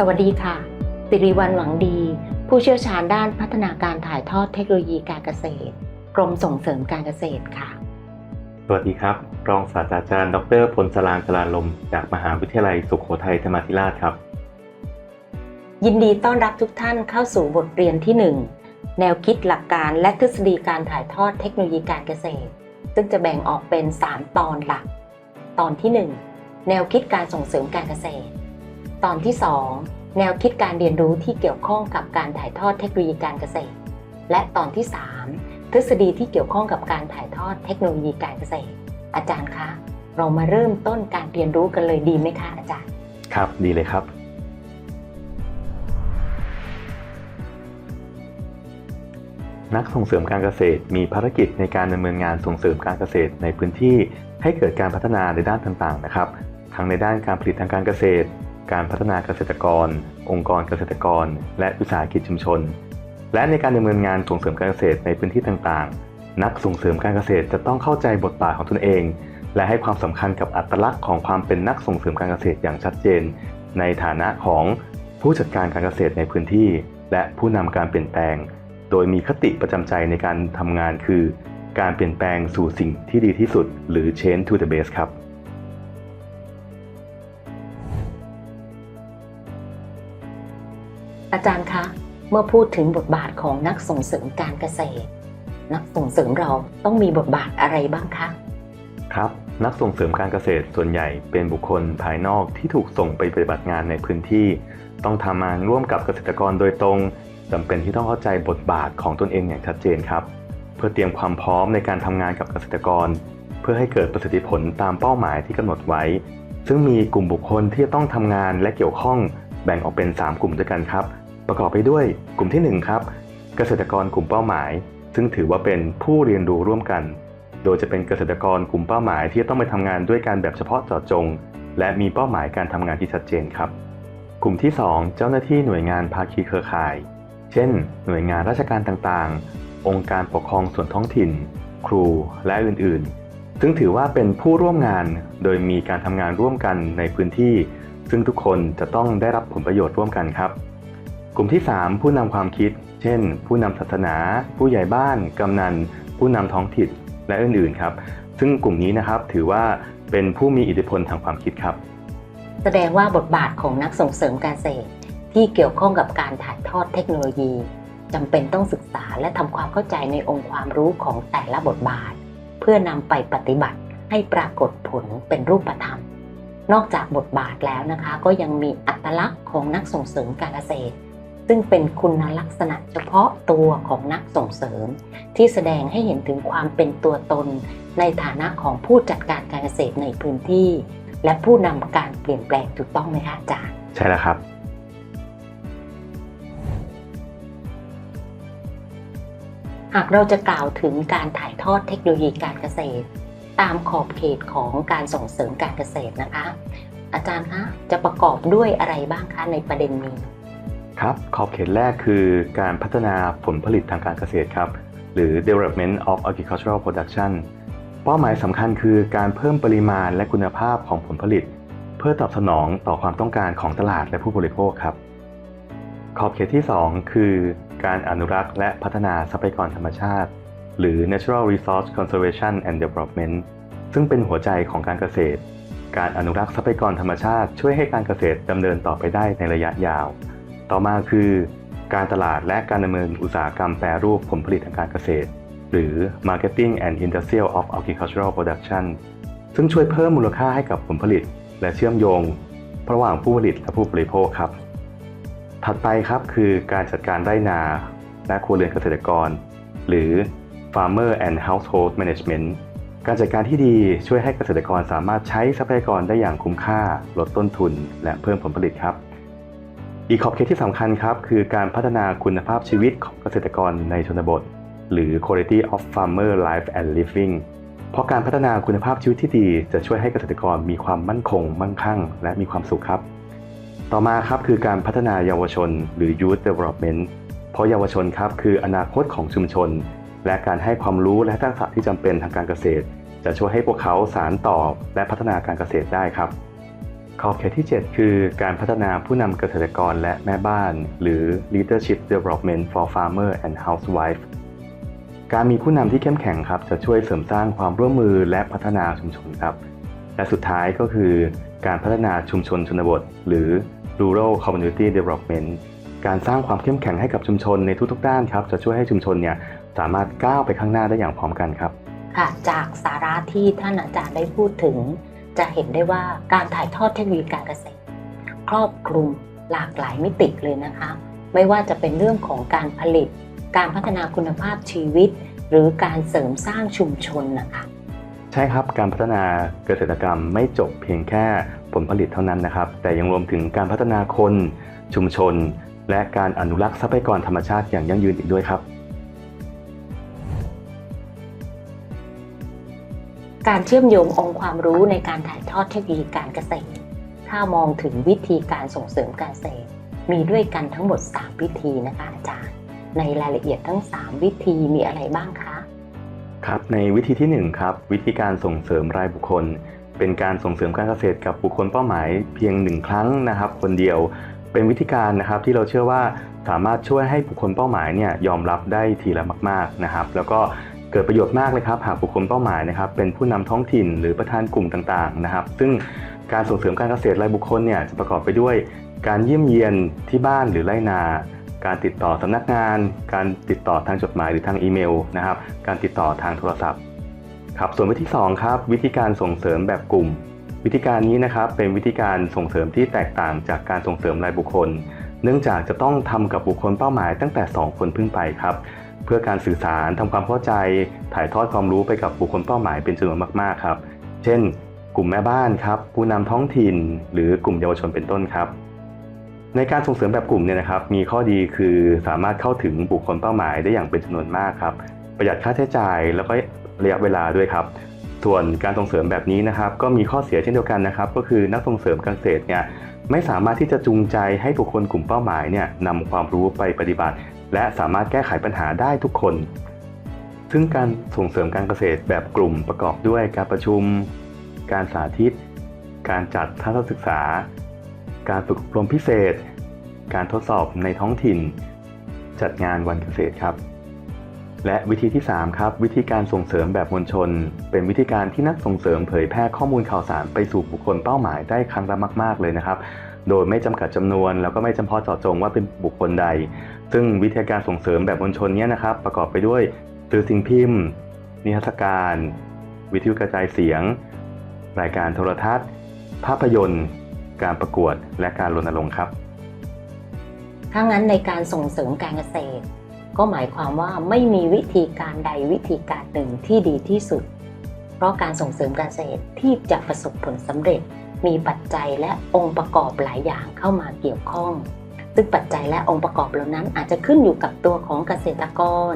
สวัสดีค่ะ สิริวัลหวังดี ผู้เชี่ยวชาญด้านพัฒนาการถ่ายทอดเทคโนโลยีการเกษตร กรมส่งเสริมการเกษตรค่ะ สวัสดีครับ รองศาสตราจารย์ ดรพลสลางจรานลม จากมหาวิทยาลัยสุโขทัยธรรมาธิราชครับ ยินดีต้อนรับทุกท่านเข้าสู่บทเรียนที่ 1 แนวคิดหลักการและทฤษฎีการถ่ายทอดเทคโนโลยีการเกษตร ซึ่งจะแบ่งออกเป็น 3 ตอนหลัก ตอนที่ 1 แนวคิดการส่งเสริมการเกษตร ตอนที่ 2 แนวคิดการเรียนรู้ที่เกี่ยวข้องกับการถ่ายทอดเทคโนโลยีการเกษตร และตอนที่ 3 ทฤษฎีที่เกี่ยวข้องกับการถ่ายทอดเทคโนโลยีการเกษตร อาจารย์คะ เรามาเริ่มต้นการเรียนรู้กันเลยดีไหมคะอาจารย์ ครับดีเลยครับ นักส่งเสริมการเกษตร มีภารกิจในการดำเนินงานส่งเสริมการเกษตรในพื้นที่ให้เกิดการพัฒนาในด้านต่างๆนะครับ ทั้งในด้านการผลิตทางการเกษตร การพัฒนาเกษตรกร องค์กรเกษตรกร และวิสาหกิจชุมชน และในการดำเนินงานส่งเสริมการเกษตรในพื้นที่ต่างๆ นักส่งเสริมการเกษตรจะต้องเข้าใจบทบาทของตนเอง และให้ความสำคัญกับอัตลักษณ์ของความเป็นนักส่งเสริมการเกษตรอย่างชัดเจน ในฐานะของผู้จัดการการเกษตรในพื้นที่ และผู้นำการเปลี่ยนแปลง โดยมีคติประจำใจในการทำงานคือ การเปลี่ยนแปลงสู่สิ่งที่ดีที่สุดหรือ change to the best ครับ จารย์คะเมื่อพูดถึงบทบาทของนักส่งเสริมการเกษตร นักส่งเสริมเราต้องมีบทบาทอะไรบ้างคะครับนักส่งเสริมการเกษตรส่วนใหญ่เป็นบุคคลภายนอกที่ถูกส่งไปปฏิบัติงานในพื้นที่ ต้องทำงานร่วมกับเกษตรกรโดยตรงจำเป็นที่ต้องเข้าใจบทบาทของตนเองอย่างชัดเจนครับ เพื่อเตรียมความพร้อมในการทำงานกับเกษตรกร เพื่อให้เกิดประสิทธิผลตามเป้าหมายที่กำหนดไว้ ซึ่งมีกลุ่มบุคคลที่จะต้องทำงานและเกี่ยวข้องแบ่งออกเป็น 3 กลุ่มด้วยกันครับ ประกอบไปด้วยกลุ่มที่ 1 ครับ เกษตรกรกลุ่มเป้าหมาย ซึ่งถือว่าเป็นผู้เรียนรู้ร่วมกัน โดยจะเป็นเกษตรกรกลุ่มเป้าหมายที่ต้องไปทำงานด้วยการแบบเฉพาะเจาะจง และมีเป้าหมายการทำงานที่ชัดเจนครับ กลุ่มที่ 2 เจ้าหน้าที่หน่วยงานภาคีเครือข่าย เช่น หน่วยงานราชการต่างๆ องค์การปกครองส่วนท้องถิ่น ครูและอื่นๆ ซึ่งถือว่าเป็นผู้ร่วมงานโดยมีการทำงานร่วมกันในพื้นที่ ซึ่งทุกคนจะต้องได้รับผลประโยชน์ร่วมกันครับ กลุ่มที่ 3 ผู้นำความคิด เช่น ผู้นำศาสนา ผู้ใหญ่บ้าน กำนัน ผู้นำท้องถิ่นและอื่นๆครับ ซึ่งกลุ่มนี้นะครับถือว่าเป็นผู้มีอิทธิพลทางความคิดครับ แสดงว่าบทบาทของนักส่งเสริมการเกษตร ที่เกี่ยวข้องกับการถ่ายทอดเทคโนโลยีจำเป็นต้องศึกษาและทำความเข้าใจในองค์ความรู้ของแต่ละบทบาท เพื่อนำไปปฏิบัติให้ปรากฏผลเป็นรูปธรรม นอกจากบทบาทแล้วนะคะ ก็ยังมีอัตลักษณ์ของนักส่งเสริมการเกษตร ซึ่งเป็นคุณลักษณะเฉพาะตัวของนักส่งเสริม ที่แสดงให้เห็นถึงความเป็นตัวตน ในฐานะของผู้จัดการการเกษตรในพื้นที่ และผู้นำการเปลี่ยนแปลงถูกต้องไหมคะอาจารย์ใช่แล้วครับหากเราจะกล่าวถึงการถ่ายทอดเทคโนโลยีการเกษตร ตามขอบเขตของการส่งเสริมการเกษตรนะคะ อาจารย์คะจะประกอบด้วยอะไรบ้างคะในประเด็นนี้ ครับขอบเขตแรกคือการพัฒนาผลผลิตทางการเกษตรครับ หรือ development of agricultural production เป้าหมายสำคัญคือการเพิ่มปริมาณและคุณภาพของผลผลิต เพื่อตอบสนองต่อความต้องการของตลาดและผู้บริโภคครับ ขอบเขตที่ 2 คือ การอนุรักษ์และพัฒนาทรัพยากรธรรมชาติ หรือ natural resource conservation and development ซึ่งเป็นหัวใจของการเกษตร การอนุรักษ์ทรัพยากรธรรมชาติช่วยให้การเกษตรดำเนินต่อไปได้ในระยะยาว ต่อมาคือการตลาดและการดำเนินอุตสาหกรรมแปรรูปผลผลิตทางการเกษตร หรือ marketing and industrial of agricultural production ซึ่งช่วยเพิ่มมูลค่าให้กับผลผลิต และเชื่อมโยง ระหว่างผู้ผลิตและผู้บริโภคครับ ถัดไปครับคือการจัดการไร่นา และครัวเรือนเกษตรกร หรือ farmer and household management การจัดการที่ดีช่วยให้เกษตรกรสามารถใช้ทรัพยากรได้อย่างคุ้มค่า ลดต้นทุน และเพิ่มผลผลิตครับ อีกขอบเขตที่สำคัญครับ คือการพัฒนาคุณภาพชีวิตของเกษตรกรในชนบท หรือ quality of farmer life and living เพราะการพัฒนาคุณภาพชีวิตที่ดีจะช่วยให้เกษตรกรมีความมั่นคง มั่งคั่ง และมีความสุขครับ ต่อมาครับคือการพัฒนาเยาวชน หรือ youth development เพราะเยาวชนครับคืออนาคตของชุมชน และการให้ความรู้และทักษะที่จำเป็นทางการเกษตร จะช่วยให้พวกเขาสานต่อและพัฒนาการเกษตรได้ครับ ขอบเขตที่ 7 คือการพัฒนาผู้นำเกษตรกรและแม่บ้าน หรือ leadership development for farmer and housewife การมีผู้นำที่เข้มแข็งครับ จะช่วยเสริมสร้างความร่วมมือและพัฒนาชุมชนครับ และสุดท้ายก็คือการพัฒนาชุมชนชนบท หรือ rural community development การสร้างความเข้มแข็งให้กับชุมชนในทุกๆด้านครับ จะช่วยให้ชุมชนเนี่ยสามารถก้าวไปข้างหน้าได้อย่างพร้อมกันครับ ค่ะ จากสาระที่ท่านอาจารย์ได้พูดถึง จะเห็นได้ว่าการถ่ายทอดเทคโนโลยีการเกษตร ครอบคลุมหลากหลายมิติเลยนะคะ ไม่ว่าจะเป็นเรื่องของการผลิต การพัฒนาคุณภาพชีวิต หรือการเสริมสร้างชุมชนนะคะใช่ครับการพัฒนาเกษตรกรรมไม่จบเพียงแค่ผลผลิตเท่านั้นนะครับ แต่ยังรวมถึงการพัฒนาคนชุมชน และการอนุรักษ์ทรัพยากรธรรมชาติอย่างยั่งยืนอีกด้วยครับ การเชื่อมโยงองค์ความรู้ในการถ่ายทอดเทคโนโลยีการเกษตร ถ้ามองถึงวิธีการส่งเสริมการเกษตร มีด้วยกันทั้งหมด 3 วิธีนะคะอาจารย์ ในรายละเอียดทั้ง 3 วิธีมีอะไรบ้างคะครับในวิธีที่1ครับวิธีการส่งเสริมรายบุคคล เป็นการส่งเสริมการเกษตรกับบุคคลเป้าหมายเพียงหนึ่งครั้งนะครับ คนเดียวเป็นวิธีการนะครับที่เราเชื่อว่าสามารถช่วยให้บุคคลเป้าหมายเนี่ยยอมรับได้ทีละมาก ๆนะครับ แล้วก็ เกิดประโยชน์มากเลยครับหากบุคคลเป้าหมายนะครับเป็นผู้นำท้องถิ่นหรือประธานกลุ่มต่างๆนะครับ ซึ่งการส่งเสริมการเกษตรรายบุคคลเนี่ยจะประกอบไปด้วย การเยี่ยมเยียนที่บ้านหรือไร่นา การติดต่อสำนักงาน การติดต่อทางจดหมายหรือทางอีเมลนะครับการติดต่อทางโทรศัพท์ครับส่วนวิธีที่สองครับวิธีการส่งเสริมแบบกลุ่ม วิธีการนี้นะครับเป็นวิธีการส่งเสริมที่แตกต่างจากการส่งเสริมรายบุคคล เนื่องจากจะต้องทำกับบุคคลเป้าหมายตั้งแต่ 2 คนขึ้นไปครับ เพื่อการสื่อสารทำความเข้าใจ ถ่ายทอดความรู้ไปกับบุคคลเป้าหมายเป็นจำนวนมากๆครับ เช่น กลุ่มแม่บ้านครับ ผู้นำท้องถิ่น หรือกลุ่มเยาวชนเป็นต้นครับ ในการส่งเสริมแบบกลุ่มเนี่ยนะครับ มีข้อดีคือสามารถเข้าถึงบุคคลเป้าหมายได้อย่างเป็นจำนวนมากครับ ประหยัดค่าใช้จ่ายแล้วก็ระยะเวลาด้วยครับ ส่วนการส่งเสริมแบบนี้นะครับ ก็มีข้อเสียเช่นเดียวกันนะครับ ก็คือนักส่งเสริมการเกษตรเนี่ยไม่สามารถที่จะจูงใจให้บุคคลกลุ่มเป้าหมายเนี่ยนำความรู้ไปปฏิบัติ และสามารถแก้ไขปัญหาได้ทุกคน ซึ่งการส่งเสริมการเกษตรแบบกลุ่มประกอบด้วยการประชุม การสาธิต การจัดทัศนศึกษา การฝึกอบรมพิเศษ การทดสอบในท้องถิ่น จัดงานวันเกษตรครับ และวิธีที่ 3 ครับ วิธีการส่งเสริมแบบมวลชน เป็นวิธีการที่นักส่งเสริมเผยแพร่ข้อมูลข่าวสารไปสู่บุคคลเป้าหมายได้ครั้งละมาก ๆ เลยนะครับ โดยไม่จำกัดจำนวน แล้วก็ไม่จำเพาะเจาะจงว่าเป็นบุคคลใด ซึ่งวิธีการส่งเสริมแบบมวลชนนี้นะครับ ประกอบไปด้วยสื่อสิ่งพิมพ์ นิทรรศการ วิทยุกระจายเสียง รายการโทรทัศน์ ภาพยนตร์ การประกวดและการรณรงค์ครับถ้างั้นในการส่งเสริมการเกษตร ก็หมายความว่าไม่มีวิธีการใดวิธีการหนึ่งที่ดีที่สุด เพราะการส่งเสริมการเกษตรที่จะประสบผลสำเร็จ มีปัจจัยและองค์ประกอบหลายอย่างเข้ามาเกี่ยวข้อง ซึ่งปัจจัยและองค์ประกอบเหล่านั้นอาจจะขึ้นอยู่กับตัวของเกษตรกร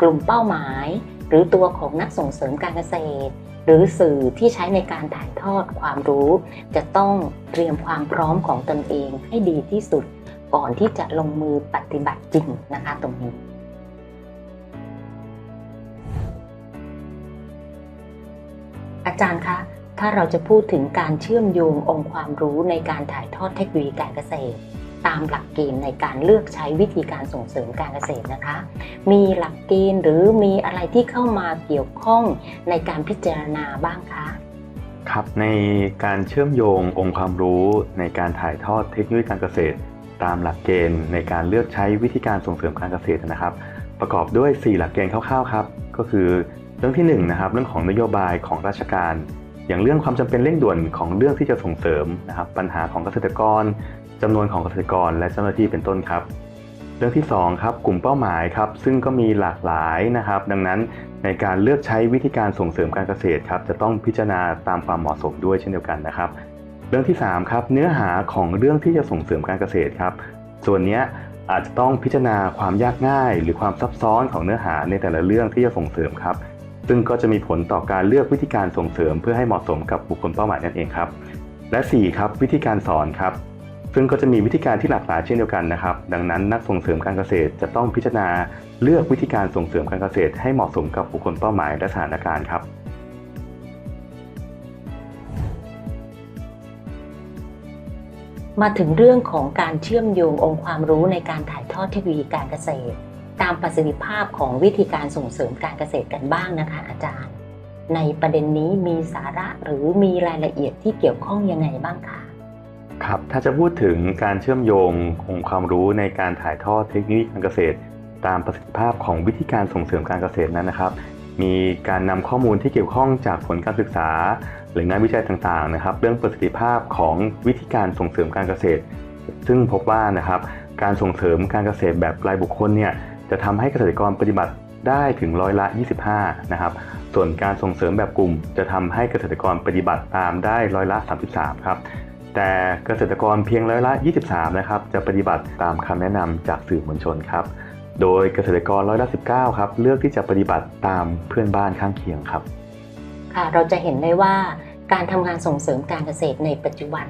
กลุ่มเป้าหมาย หรือตัวของนักส่งเสริมการเกษตร หรือสื่อที่ใช้ในการถ่ายทอดความรู้ จะต้องเตรียมความพร้อมของตนเองให้ดีที่สุด ก่อนที่จะลงมือปฏิบัติจริงนะคะตรงนี้อาจารย์คะ ถ้าเราจะพูดถึงการเชื่อมโยงองค์ความรู้ในการถ่ายทอดเทคโนโลยีการเกษตร ตามหลักเกณฑ์ในการเลือกใช้วิธีการส่งเสริมการเกษตรนะคะ มีหลักเกณฑ์หรือมีอะไรที่เข้ามาเกี่ยวข้องในการพิจารณาบ้างคะครับในการเชื่อมโยงองค์ความรู้ในการถ่ายทอดเทคโนโลยีการเกษตร ตามหลักเกณฑ์ในการเลือกใช้วิธีการส่งเสริมการเกษตรนะครับ ประกอบด้วย 4 หลักเกณฑ์คร่าวๆครับก็คือเรื่องที่1นะครับเรื่องของนโยบายของราชการ อย่างเรื่องความจำเป็นเร่งด่วนของเรื่องที่จะส่งเสริมนะครับปัญหาของเกษตรกรจำนวนของเกษตรกรและเจ้าหน้าที่เป็นต้นครับ เรื่องที่2ครับกลุ่มเป้าหมายครับซึ่งก็มีหลากหลายนะครับ ดังนั้นในการเลือกใช้วิธีการส่งเสริมการเกษตรครับจะต้องพิจารณาตามความเหมาะสมด้วยเช่นเดียวกันนะครับ เรื่องที่3ครับเนื้อหาของเรื่องที่จะส่งเสริมการเกษตรครับ ส่วนนี้อาจจะต้องพิจารณาความยากง่าย หรือความซับซ้อนของเนื้อหาในแต่ละเรื่องที่จะส่งเสริมครับ ซึ่งก็จะมีผลต่อการเลือกวิธีการส่งเสริมเพื่อให้เหมาะสมกับบุคคลเป้าหมายนั่นเองครับ และ 4 ครับ วิธีการสอนครับ ซึ่งก็จะมีวิธีการที่หลากหลายเช่นเดียวกันนะครับ ดังนั้นนักส่งเสริมการเกษตรจะต้องพิจารณาเลือกวิธีการส่งเสริมการเกษตร ให้เหมาะสมกับบุคคลเป้าหมายและสถานการณ์ครับมาถึงเรื่องของการเชื่อมโยงองค์ความรู้ในการถ่ายทอดเทคโนโลยีการเกษตร ตามประสิทธิภาพของวิธีการส่งเสริมการเกษตรกันบ้างนะคะ อาจารย์ ในประเด็นนี้มีสาระหรือมีรายละเอียดที่เกี่ยวข้องยังไงบ้างคะครับถ้าจะพูดถึงการเชื่อมโยงองค์ความรู้ในการถ่ายทอดเทคโนโลยีการเกษตร ตามประสิทธิภาพของวิธีการส่งเสริมการเกษตรนั้นนะครับ มีการนำข้อมูลที่เกี่ยวข้องจากผลการศึกษา หรืองานวิจัยต่างๆนะครับ เรื่องประสิทธิภาพของวิธีการส่งเสริมการเกษตร ซึ่งพบว่านะครับการส่งเสริมการเกษตรแบบรายบุคคลเนี่ย จะทำให้เกษตรกรปฏิบัติได้ถึงร้อยละ 25 นะครับ ส่วนการส่งเสริมแบบกลุ่ม จะทำให้เกษตรกรปฏิบัติตามได้ร้อยละ 33 ครับ แต่เกษตรกรเพียงร้อยละ 23 นะครับ จะปฏิบัติตามคำแนะนำจากสื่อมวลชนครับ โดยเกษตรกรร้อยละ 19 ครับ เลือกที่จะปฏิบัติตามเพื่อนบ้านข้างเคียงครับ ค่ะ เราจะเห็นได้ว่าการทำงานส่งเสริมการเกษตรในปัจจุบัน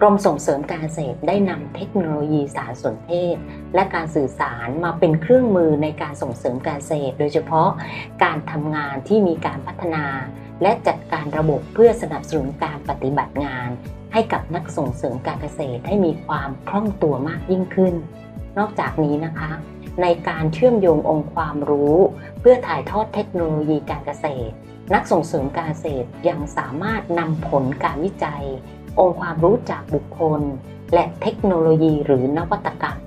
กรมส่งเสริมการเกษตรได้นำเทคโนโลยีสารสนเทศ และการสื่อสารมาเป็นเครื่องมือในการส่งเสริมการเกษตร โดยเฉพาะการทำงานที่มีการพัฒนา และจัดการระบบเพื่อสนับสนุนการปฏิบัติงาน ให้กับนักส่งเสริมการเกษตรให้มีความคล่องตัวมากยิ่งขึ้น นอกจากนี้นะคะ ในการเชื่อมโยงองค์ความรู้ เพื่อถ่ายทอดเทคโนโลยีการเกษตร นักส่งเสริมการเกษตรยังสามารถนำผลการวิจัย องค์ความรู้จากบุคคล และเทคโนโลยีหรือนวัตกรรม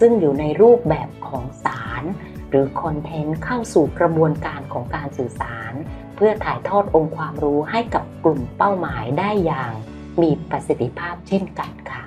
ซึ่งอยู่ในรูปแบบของสาร หรือคอนเทนต์เข้าสู่กระบวนการของการสื่อสาร เพื่อถ่ายทอดองค์ความรู้ให้กับกลุ่มเป้าหมายได้อย่าง มีประสิทธิภาพเช่นกันค่ะ